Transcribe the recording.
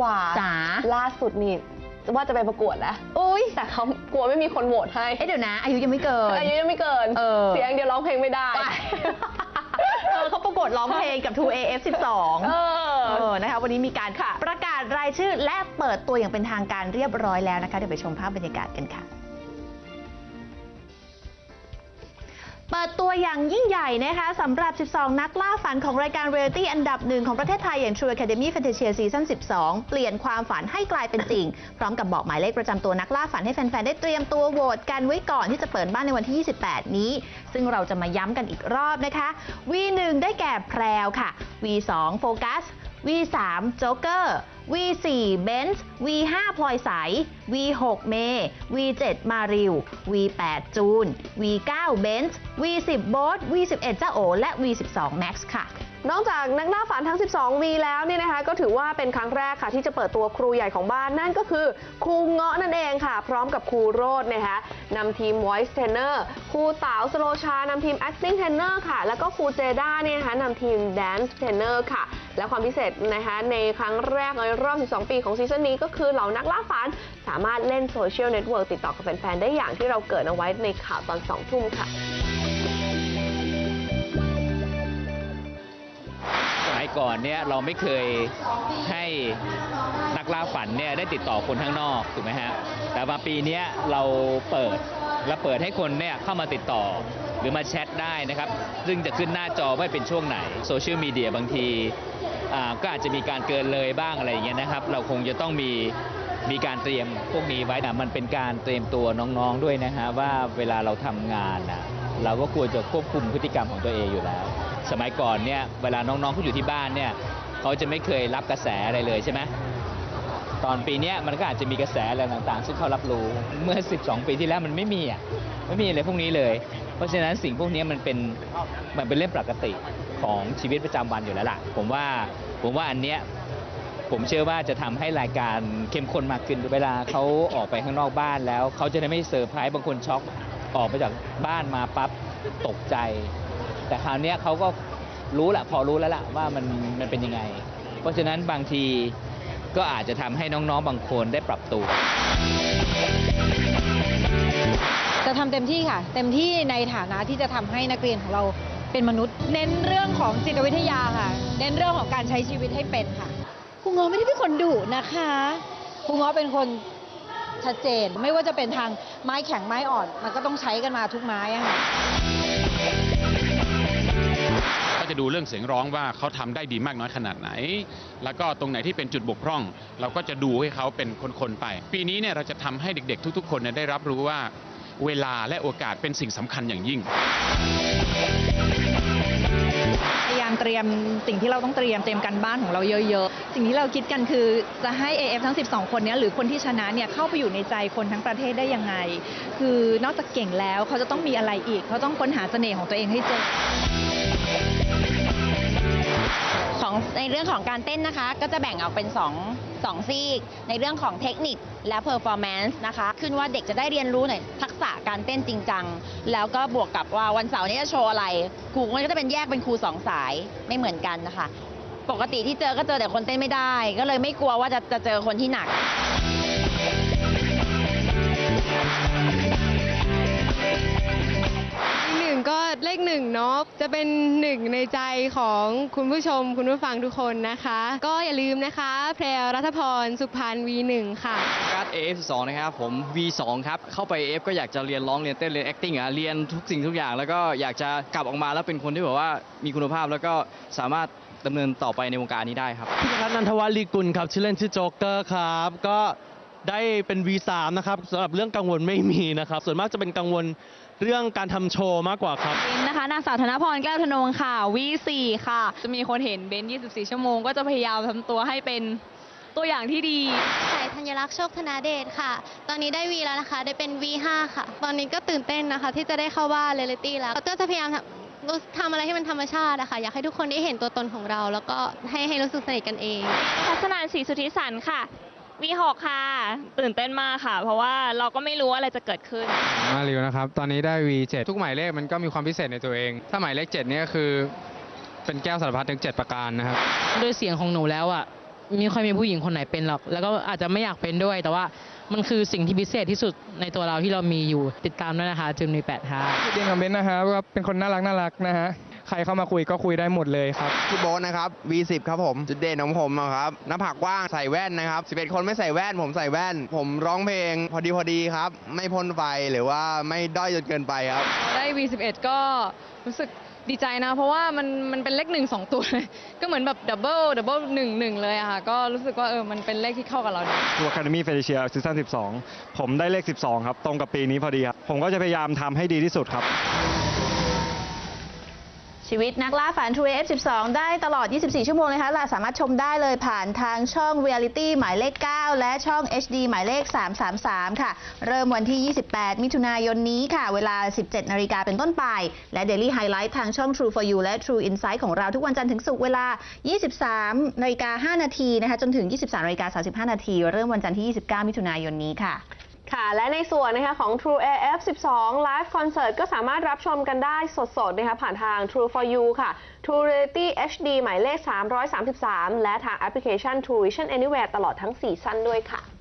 กว่าจ๋าล่าสุดนี่ว่าจะไปประกวดแล้วอุ้ยแต่เขากลัวไม่มีคนโหวตให้ เอ๊ะเดี๋ยวนะ อายุยังไม่เกิน อายุยังไม่เกิน เออ เสียงเดียวร้องเพลงไม่ได้ เออเขาประกวดร้องเพลงกับ 2AF 12 เออ เออ นะคะ วันนี้มีการค่ะประกาศรายชื่อและเปิดตัวอย่างเป็นทางการเรียบร้อยแล้วนะคะ เดี๋ยวไปชมภาพบรรยากาศกันค่ะ เปิดตัวอย่างยิ่งใหญ่นะคะสำหรับ 12 นักล่าฝันของรายการเรียลิตี้อันดับหนึ่งของประเทศไทย อย่าง True Academy Fantasia Season 12 เปลี่ยนความฝันให้กลายเป็นจริง พร้อมกับบอกหมายเลขประจำตัวนักล่าฝันให้แฟน ๆ ได้เตรียมตัวโหวตกันไว้ก่อนที่จะเปิดบ้านในวันที่ 28 นี้ ซึ่งเราจะมาย้ำกันอีกรอบนะคะ V1 ได้แก่แพรวค่ะ V2 โฟกัส V3 โจ๊กเกอร์ V4 เบนซ์ V5 พลอยใส V6 เม V7 มาริว V8 จูน V9 เบนซ์ V10 โบ๊ท V11 เจ้าโอ และ V12 แม็กซ์ค่ะนอกจากนักล่าฝันทั้ง 12 วีแล้วเนี่ยนะคะ ก็ถือว่าเป็นครั้งแรกค่ะ ที่จะเปิดตัวครูใหญ่ของบ้านนั่นก็คือครูเงาะนั่นเองค่ะ พร้อมกับครูโรดนะคะนำทีม voice trainer ครูเต๋าสโลชานำทีม acting trainer ค่ะ แล้วก็ครูเจด้าเนี่ยนะคะนำทีม dance trainer ค่ะ และความพิเศษนะคะในครั้งแรกในรอบ 12 ปีของซีซั่นนี้ก็คือเหล่านักล่าฝัน สามารถเล่นโซเชียลเน็ตเวิร์กติดต่อกับแฟนๆ ได้อย่างที่เราเกิดเอาไว้ในข่าวตอน 2 ทุ่มค่ะสมัยก่อนเนี่ยเราไม่เคยให้นักล่าฝันเนี่ยได้ติดต่อคนข้างนอกถูกไหมฮะแต่ว่าปีนี้เราเปิด และเปิดให้คนเนี่ยเข้ามาติดต่อหรือมาแชทได้นะครับ ซึ่งจะขึ้นหน้าจอว่าเป็นช่วงไหนโซเชียลมีเดียบางทีก็อาจจะมีการเกินเลยบ้างอะไรอย่างเงี้ยนะครับ เราคงจะต้องมีมีการเตรียมพวกนี้ไว้นะมันเป็นการเตรียมตัวน้องๆด้วยนะฮะว่าเวลาเราทำงานนะเราก็ควรจะควบคุมพฤติกรรมของตัวเองอยู่แล้ว สมัยก่อนเนี่ยเวลาน้องๆเขาอยู่ที่บ้านเนี่ยเขาจะไม่เคยรับกระแสอะไรเลยใช่ไหม ตอนปีนี้มันก็อาจจะมีกระแสอะไรต่างๆ ซึ่งเขารับรู้เมื่อ 12 ปีที่แล้วมันไม่มีอะไม่มีอะไรพวกนี้เลย เพราะฉะนั้นสิ่งพวกนี้มันเป็นมันเป็นเรื่องปกติของชีวิตประจำวันอยู่แล้วล่ะผมว่าผมว่าอันเนี้ยผมเชื่อว่าจะทำให้รายการเข้มข้นมากขึ้นเวลาเขาออกไปข้างนอกบ้านแล้ว เขาจะได้ไม่เซอร์ไพรส์บางคนช็อกออกไปจากบ้านมาปั๊บตกใจ แต่คราวนี้เขาก็รู้ละพอรู้แล้วล่ะว่ามันมันเป็นยังไง เพราะฉะนั้นบางที ก็อาจจะทำให้น้องๆบางคนได้ปรับตัว จะทำเต็มที่ค่ะ เต็มที่ในฐานะที่จะทำให้นักเรียนของเราเป็นมนุษย์ เน้นเรื่องของจิตวิทยาค่ะ เน้นเรื่องของการใช้ชีวิตให้เป็นค่ะครูง้อไม่ได้เป็นคนดุนะคะครูง้อเป็นคนชัดเจน ไม่ว่าจะเป็นทางไม้แข็งไม้อ่อน มันก็ต้องใช้กันมาทุกไม้อะค่ะก็จะ ดูเรื่องเสียงร้องว่าเขาทำได้ดีมากน้อยขนาดไหน แล้วก็ตรงไหนที่เป็นจุดบกพร่อง เราก็จะดูให้เขาเป็นคนๆไป ปีนี้เนี่ยเราจะทำให้เด็ก ๆ ทุก ๆ คนได้รับรู้ว่าเวลาและโอกาสเป็นสิ่งสำคัญอย่างยิ่งพยายามเตรียมสิ่งที่เราต้องเตรียมเตรียมกันบ้านของเราเยอะๆ สิ่งที่เราคิดกันคือจะให้ AF ทั้ง 12 คนเนี้ยหรือคนที่ชนะเนี่ยเข้าไปอยู่ในใจคนทั้งประเทศได้ยังไง คือนอกจากเก่งแล้วเขาจะต้องมีอะไรอีก เขาต้องค้นหาเสน่ห์ของตัวเองให้เจอ ของในเรื่องของการเต้นนะคะ ก็จะแบ่งออกเป็น2 2ซีก ในเรื่องของเทคนิคและเพอร์ฟอร์แมนซ์นะคะ ขึ้นว่าเด็กจะได้เรียนรู้ในทักษะการเต้นจริงจัง แล้วก็บวกกับว่าวันเสาร์นี้จะโชว์อะไร ครูมันก็จะเป็นแยกเป็นครูสองสายไม่เหมือนกันนะคะ ปกติที่เจอก็เจอแต่คนเต้นไม่ได้ ก็เลยไม่กลัวว่าจะจะเจอคนที่หนัก หนึ่งก็เลขหนึ่งเนาะจะเป็นหนึ่งในใจของคุณผู้ชมคุณผู้ฟังทุกคนนะคะ ก็อย่าลืมนะคะ แพรวรัฐพรสุพรรณ V1 ค่ะการ์ด AF2 นะครับผม V2 ครับ เข้าไป AF ก็อยากจะเรียนร้องเรียนเต้นเรียน acting อะเรียนทุกสิ่งทุกอย่าง แล้วก็อยากจะกลับออกมาแล้วเป็นคนที่แบบว่ามีคุณภาพแล้วก็สามารถดำเนินต่อไปในวงการนี้ได้ครับพิพัฒน์นันทวัฒน์ลีกุลครับชื่อเล่นชื่อโจ๊กเกอร์ครับ ก็ได้เป็น V3 นะครับสำหรับเรื่องกังวลไม่มีนะครับ ส่วนมากจะเป็นกังวล เรื่องการทำโชว์มากกว่าครับ เบนนะคะนางสาวธนพรแก้วธนงค่ะ V4 ค่ะ จะมีคนเห็นเบน24 ชั่วโมง ก็จะพยายามทำตัวให้เป็นตัวอย่างที่ดี สายธัญลักษณ์โชคธนาเดชค่ะ ตอนนี้ได้ V แล้วนะคะ ได้เป็น V5 ค่ะ ตอนนี้ก็ตื่นเต้นนะคะ ที่จะได้เข้าบ้านเรลิตี้แล้วก็จะพยายามทำรู้ทำอะไรให้มันธรรมชาติอะค่ะ อยากให้ทุกคนได้เห็นตัวตนของเรา แล้วก็ให้ให้รู้สึกสนิทกันเอง ทัศนานศรีสุทธิสันค่ะ V6 ค่ะ ตื่นเต้นมากค่ะ เพราะว่าเราก็ไม่รู้อะไรจะเกิดขึ้น มาริวนะครับ ตอนนี้ได้ V7 ทุกหมายเลขมันก็มีความพิเศษในตัวเอง ถ้าหมายเลข7เนี่ยก็คือ เป็นแก้วสารพัดถึง 7 ประการนะครับ ด้วยเสียงของหนูแล้วอะไม่ค่อยมีผู้หญิงคนไหนเป็นหรอก แล้วก็อาจจะไม่อยากเป็นด้วย แต่ว่ามันคือสิ่งที่พิเศษที่สุดในตัวเราที่เรามีอยู่ติดตามด้วยนะคะจึมในแปดค่ะจุดเด่นของเบนซ์นะครับว่าเป็นคนน่ารักน่ารักนะฮะ ใครเข้ามาคุยก็คุยได้หมดเลยครับพี่โบ๊ทนะครับ V10 ครับผม จุดเด่นของผมอะครับหน้าผากกว้างใส่แว่นนะครับ 11 คนไม่ใส่แว่น ผมใส่แว่น ผมร้องเพลงพอดีพอดีครับ ไม่พ่นไฟหรือว่าไม่ด้อยจนเกินไปครับ ได้ V11 ก็รู้สึกดีใจนะ เพราะว่ามันมันเป็นเลขหนึ่งสองตัวเลย ก็เหมือนแบบดับเบิลดับเบิลหนึ่งหนึ่งเลยอะค่ะ ก็รู้สึกว่าเออมันเป็นเลขที่เข้ากับเราดี ทัวร์ Academy f e l i c i a ซีซั่น12 ผมได้เลข 12 ครับ ตรงกับปีนี้พอดีครับ ผมก็จะพยายามทำให้ดีที่สุดครับ ชีวิตนักล่าฝัน True F12 ได้ตลอด 24 ชั่วโมงเลยค่ะและสามารถชมได้เลยผ่านทางช่อง Reality หมายเลข 9 และช่อง HD หมายเลข 333 ค่ะ เริ่มวันที่ 28 มิถุนายนนี้ค่ะ เวลา 17 นาฬิกาเป็นต้นไป และ Daily Highlight ทางช่อง True for You และ True Insight ของเราทุกวันจันทร์ถึงศุกร์เวลา 23 นาฬิกา 5 นาทีนะคะ จนถึง 23 นาฬิกา 35 นาที เริ่มวันจันทร์ที่ 29 มิถุนายนนี้ค่ะ ค่ะ และในส่วนนะคะของ True AF 12 Live Concert ก็สามารถรับชมกันได้สดๆนะคะผ่านทาง True for You ค่ะ True Reality HD หมายเลข 333 และทางแอปพลิเคชัน True Vision Anywhere ตลอดทั้งซีซั่นด้วยค่ะ